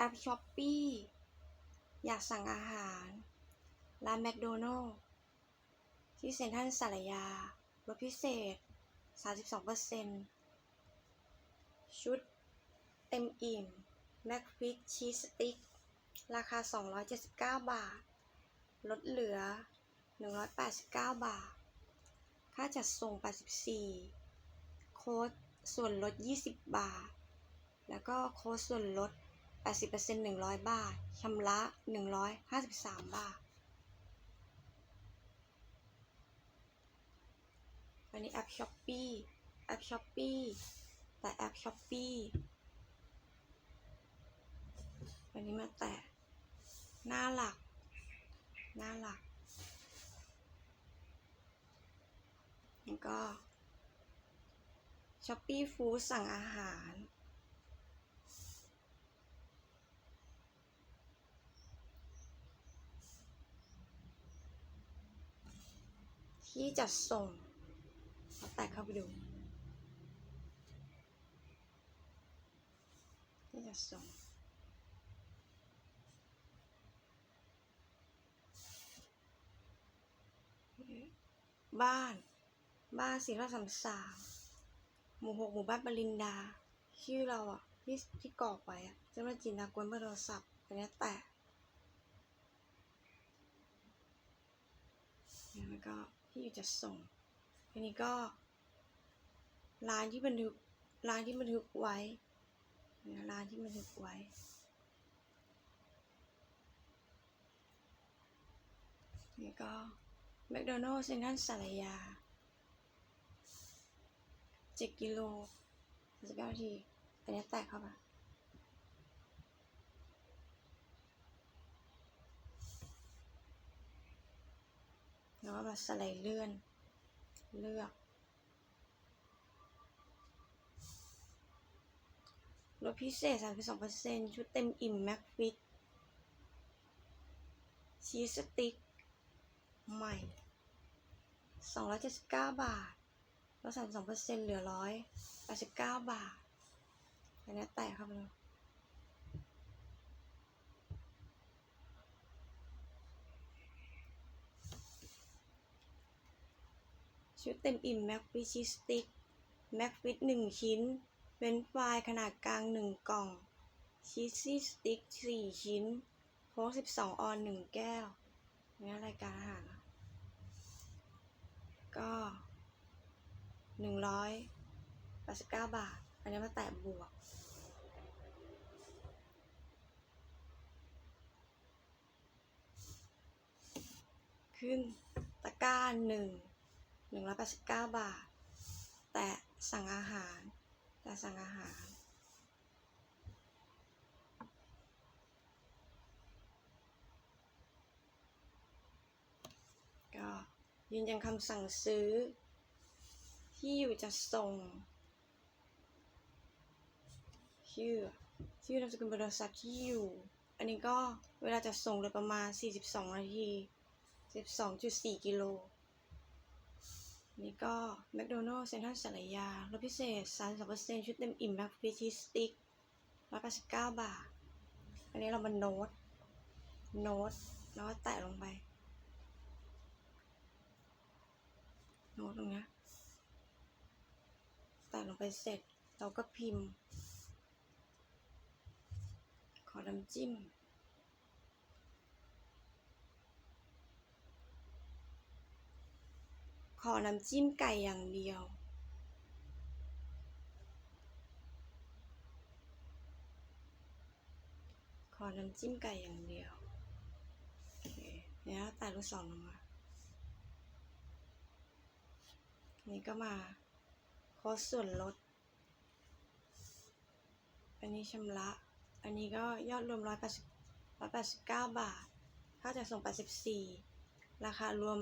แอปช้อปปี้อยากสั่งอาหาร ร้านแมคโดนัลล์ที่เซ็นทรัลสารยาลดพิเศษ 32%ชุดเต็มอิ่มแมคฟิชชีสสติ๊กราคา 279 บาท ลดเหลือ 189 บาท ค่าจัดส่ง 84 โค้ดส่วนลด 20 บาท แล้วก็โค้ดส่วนลด 80% 100 บาทชำระ 153 บาท อันนี้แอปช้อปปี้แอปช้อปปี้แต่แอปช้อปปี้อันนี้มาแตะหน้าหลัก หน้าหลัก แล้วก็ช้อปปี้ฟู้ดสั่งอาหาร ที่จัดส่งเราแตะเข้าไปดูที่จัดส่งบ้าน บ้านศิลปสามสามหมู่หกหมู่บ้านปรินดา ชื่อเราอะ ที่ที่กรอกไว้อะจ้าหน้าจีนากวนเบอร์โทรศัพท์อันนี้แตะแล้วก็ ที่อยู่จะส่งอันนี้ก็ร้านที่บันทึกร้านที่บันทึกไว้ร้านที่บันทึกไว้ นี่ก็แมคโดนัลล์เซ็นทรัลสารยาเจ็ดกิโลสิบเก้านาที อันนี้แตกเข้าไป แล้วก็มาสไลด์เลื่อน เลือก ลดพิเศษ 32%ชุดเต็มอิ่ม แม็กฟิต ชีสติ๊ก ใหม่ 279 บาทลด32%เหลือ 189 บาทอันนี้แตะเข้าไปเลย ชุดเต็มอิ่มแม็กฟิชชีสติ๊กแม็กฟิต1ชิ้นเว้นฟรายขนาดกลาง1กล่องชีสซี่สติ๊ก4ชิ้นโค้ก12องออน1แก้วนี่รายการอาหารก็หนะก็189บาท อันนี้มาแตะบวก ขึ้นตะกร้าหนึ่ง หนึ่งร้อยแปดสิบเก้าบาท แต่สั่งอาหาร แต่สั่งอาหาร ก็ยืนยันคำสั่งซื้อ ที่อยู่จะส่ง ชื่อ ชื่อนามสกุลบร์โทรศัทที่อยู่ อันนี้ก็เวลาจะส่งเลยประมาณ 42 นาที 12.4 กิโล นี่ก็แมคโดนัลล์เซ็นทรัลสารยาลดพิเศษ32%ชุดเต็มอิ่มแม็กฟิชีสติ๊ก189 บาท อันนี้เรามาโน้ต โน้ต แล้วก็แตะลงไป โน้ตตรงนี้แตะลงไปเสร็จ เราก็พิมพ์ ขอน้ำจิ้ม ขอน้ำจิ้มไก่อย่างเดียว ขอน้ำจิ้มไก่อย่างเดียวเคแล้วแต่ลูกศรลงมา นี่ก็มาโค้ดส่วนลด อันนี้ชำระ อันนี้ก็ยอดรวม180 189บาท ค่าจัดส่ง84ราคารวม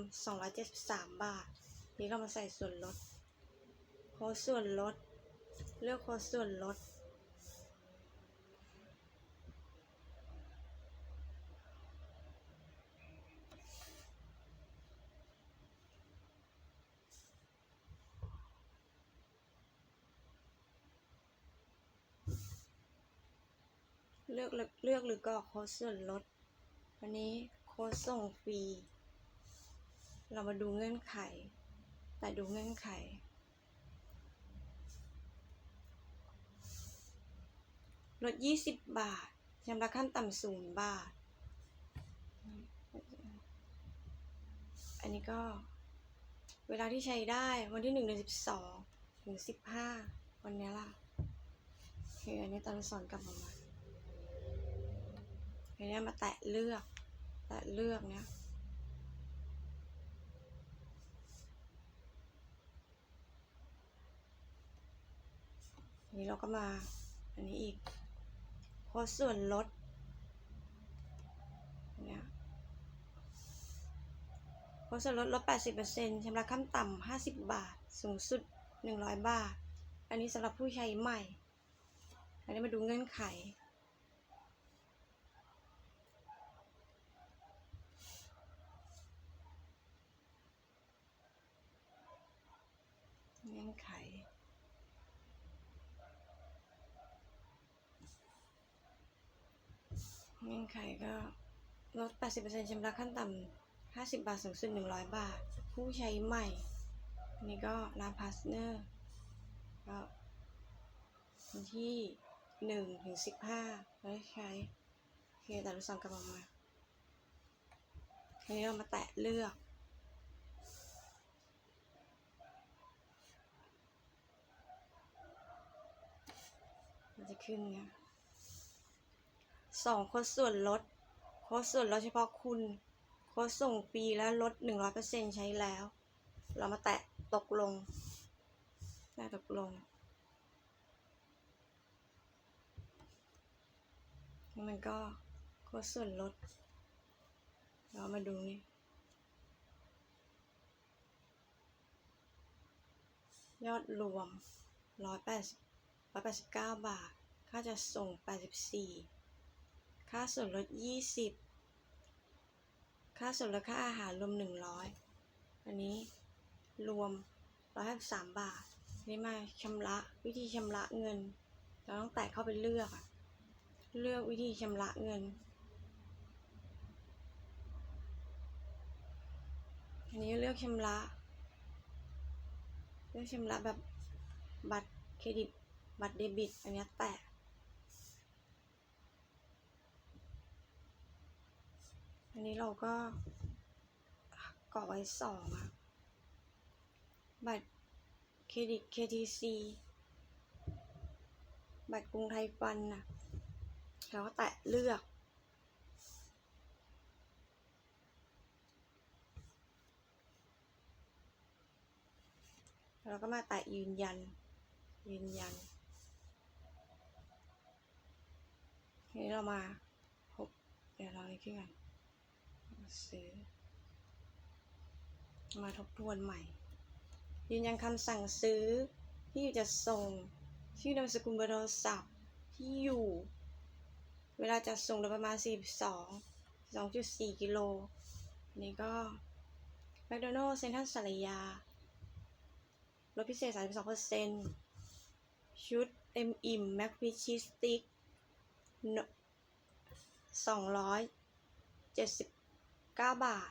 273บาทนี่เรามา นี่ก็มาใส่ส่วนลดโค้ดส่วนลด เลือกโค้ดส่วนลด เลือกเลือกหรือกรอกโค้ดส่วนลด วันนี้โค้ดส่งฟรี เรามาดูเงื่อนไข แต่ดูเงื่อนไข ลด 20 บาทชำระขั้นต่ำศูนย์บาท อันนี้ก็ เวลาที่ใช้ได้วันที่1เดือน12ถึง15วันนี้ล่ะคืออันนี้ตอนสอนกลับมาอันนี้มาแตะเลือก แตะเลือกเนี้ย นี้เราก็มา อันนี้อีกโค้ดส่วนลดเนี่ยโค้ดส่วนลดลด 80%ชำระขั้นต่ำ50 บาท สูงสุด 100 บาท อันนี้สำหรับผู้ใช้ใหม่ อันนี้มาดูเงื่อนไข เงื่อนไข เงื่อนไขก็ลด 80%ชำระขั้นต่ำ 50 บาท สูงสุด 100 บาท ผู้ใช้ใหม่นนี้ก็ร้านพาสเนอร์ก็วันที่1ถึง15เราได้ใช้โอเคแต่รู้สังกลับออกมาทีนี้เรามาแตะเลือกมันจะขึ้นเนี้ย สองโค้ดส่วนลดโค้ดส่วนลดเฉพาะคุณโค้ดส่งฟรีและลดหนึ่งร้อยเปอร์เซ็นใช้แล้ว เรามาแตะตกลงแตะตกลง มันก็โค้ดส่วนลด เรามาดูนี่ยอดรวมร้อยแปดร้อยแปดสิบเก้าบาท ค่าจะส่งแปดสิบสี่ ค่าส่วนลด 20 ค่าส่วนลดค่าอาหารรวม 100 อันนี้รวม 153 บาท นี่มาชำระวิธีชำระเงิน เราต้องแตะเข้าไปเลือกอะเลือกวิธีชำระเงิน อันนี้เลือกชำระ เลือกชำระแบบบัตรเครดิต บัตรเดบิต อันนี้แตะ อันนี้เราก็กรอกไว้สองอะบัตรเครดิต KTC บัตรกรุงไทยฟันนะเราก็แตะเลือก แล้วก็มาแตะยืนยัน ยืนยัน นี้เรามาพบเดี๋ยวเราเลยขึ้นกัน ซื้อ มาทบทวนใหม่ ยืนยันคำสั่งซื้อที่อยู่จะส่ง ชื่อนามสกุลเบอร์โทรศัพท์ที่อยู่ เวลาจะส่งโดยประมาณ 42 2.4 กิโลนนี้ก็แมคโดนัลด์เซ็นทรัลสารยา ลดพิเศษ 32%ชุดเต็มอิ่มแม็กฟิชชีสติ๊ก200 บาท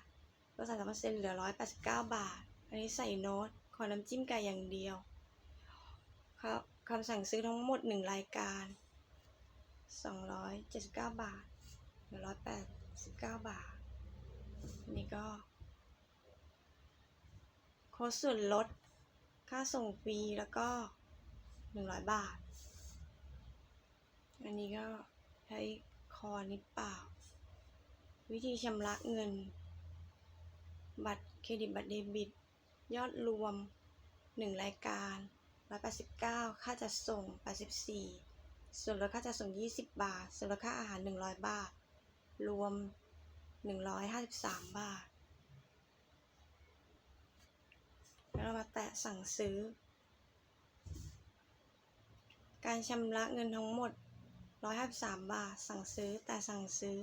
ลดสามเปอร์เซ็นต์เหลือ189บาท อันนี้ใส่โน้ต ขอน้ำจิ้มไก่อย่างเดียวครับคำสั่งซื้อทั้งหมด1รายการ279บาทเหลือ189บาทอันนี้ก็ โค้ดส่วนลด ค่าส่งฟรีแล้วก็100บาท อันนี้ก็ใช้คอนิดเปล่า วิธีชำระเงิน บัตรเครดิตบัตรเดบิต ยอดรวม 1 รายการ189 ค่าจัดส่ง 84 ส่วนลดค่าจัดส่ง 20 บาท ส่วนลดค่าอาหาร 100 บาท รวม 153 บาท แล้วเรามาแตะสั่งซื้อ การชำระเงินทั้งหมด 153 บาท สั่งซื้อแต่สั่งซื้อ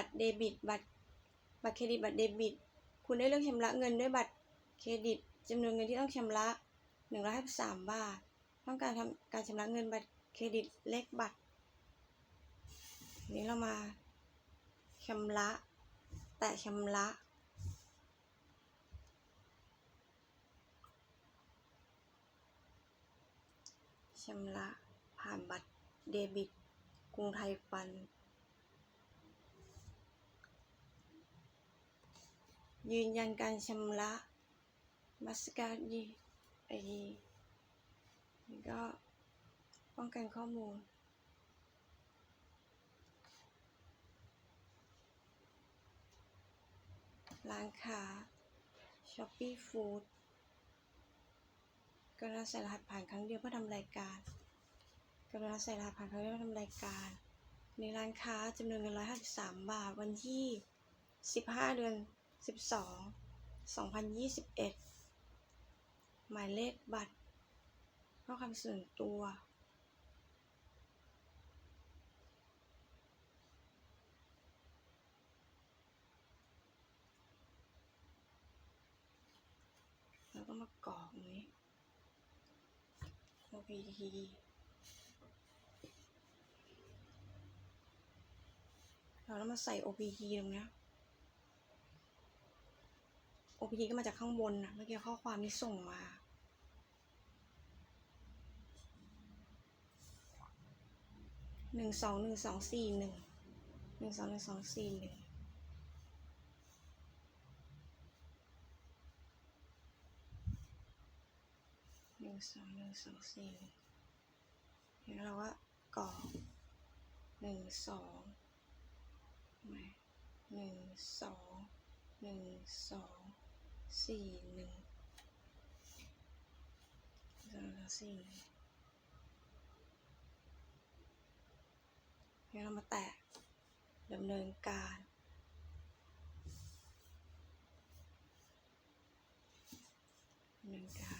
บัตรเดบิต บัตรบัตรเครดิตบัตรเดบิต คุณได้เลือกชำระเงินด้วยบัตรเครดิตจำนวนเงินที่ต้องชำระ153บาท ต้องการทำการชำระเงินบัตรเครดิตเลขบัตร นี้เรามาชำระ แต่ชำระชำระผ่านบัตรเดบิต กรุงไทยฟัน ยืนยันการชำระมาสการ์ดดีไอดีก็ป้องกันข้อมูล ร้านค้า Shopee Food กรุณาใส่รหัสผ่านครั้งเดียวเพื่อทำรายการกรุณาใส่รหัสผ่านครั้งเดียวเพื่อทำรายการ ในร้านค้าจำนวนเงิน153 บาทวันที่ 15 เดือน 12 2021หมายเลขบัตรข้อความส่วนตัว แล้วก็มากรอกตรงนี้ OPT เราแล้วมาใส่ OPT ตรงเนี้ ย OPT ก็มาจากข้างบนนะเมื่อกี้ข้อความที่ส่งมา หนึ่งสองหนึ่งสองสี่หนึ่ง หนึ่งสองหนึ่งสองสี่หนึ่งหนึ่งสองหนึ่งสองสี่หนึ่งแล้วเราก็กรอกหนึ่งสองหนึ่งสองหนึ่งสอง สี่หนึ่งสามสี่หนึ่งแล้วเรามาแตะดำเนินการดำเนินการ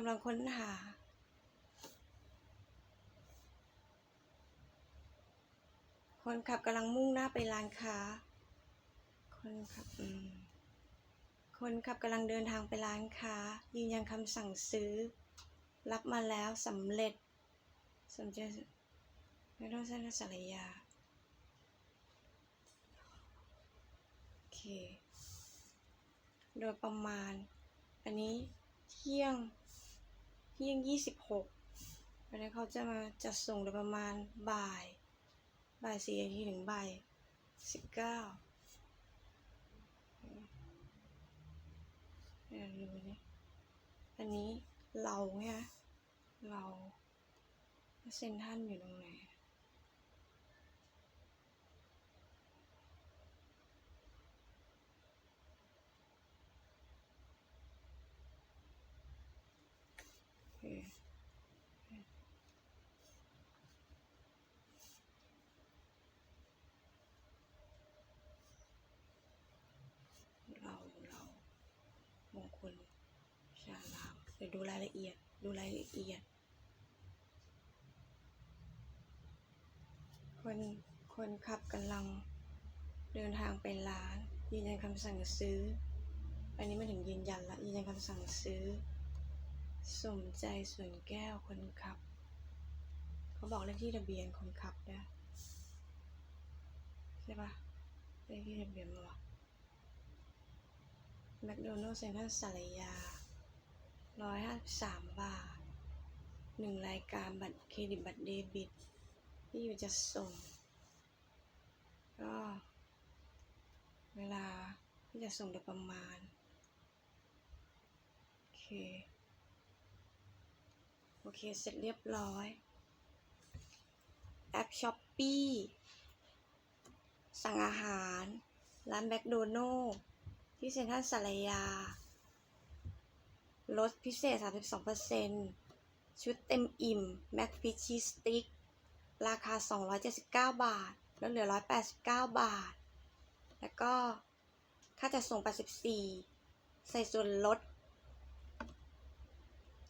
กำลังค้นหา คนขับกำลังมุ่งหน้าไปร้านค้า คนขับคนขับกำลังเดินทางไปร้านค้า ยืนยันคำสั่งซื้อ รับมาแล้วสำเร็จสนใจไม่ต้องเส้นสารยาโอเค โดยประมาณ อันนี้เที่ยง ที่ยงยี่สิบหกวันนี้เขาจะมาจัดส่งโดยประมาณบ่าย บ่ายสี่นาทีถึงบ่ายสิบเก้าเนี่ยดูนี่อันนี้เราเนี่ยเราเซนท่านอยู่ตรงไหน โอเคเรา เรามงคลชาลามเดี๋ ยวดูรายละเอียด ดูรายละเอียด คนคนขับกำลังเดินทางไปร้าน ยืนยันคำสั่งซื้อ อันนี้มาถึงยืนยันละยืนยันคำสั่งซื้อ สมใจส่วนแก้วคนขับ เขาบอกเลขที่ทะเบียนคนขับนะใช่ปะเลขที่ทะเบียนมาวะแมคโดนัลด์เซ็นทรัลสารยา ร้อยห้าสิบามบาทหนึ่งรายการบัตรเครดิตบัตรเดบิต ที่อยู่จะส่ง ก็เวลาที่จะส่งโดยประมาณ โอเค โอเค เสร็จเรียบร้อย แอปช้อปปี้สั่งอาหาร ร้านแมคโดนัลด์ที่เซ็นทรัลสารยา ลดพิเศษ 32%ชุดเต็มอิ่มแม็กฟิชชีสติ๊กราคา 279 บาทแล้วเหลือ 189 บาท แล้วก็ค่าจัดส่ง 84 ใส่ส่วนลด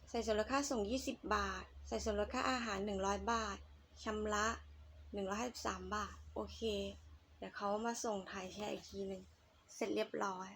ใส่ส่วนลดค่าส่ง 20 บาท ใส่ส่วนลดค่าอาหาร 100 บาทชำระ153 บาท โอเค เดี๋ยวเขามาส่งถ่ายแชร์อีกทีหนึ่ง เสร็จเรียบร้อย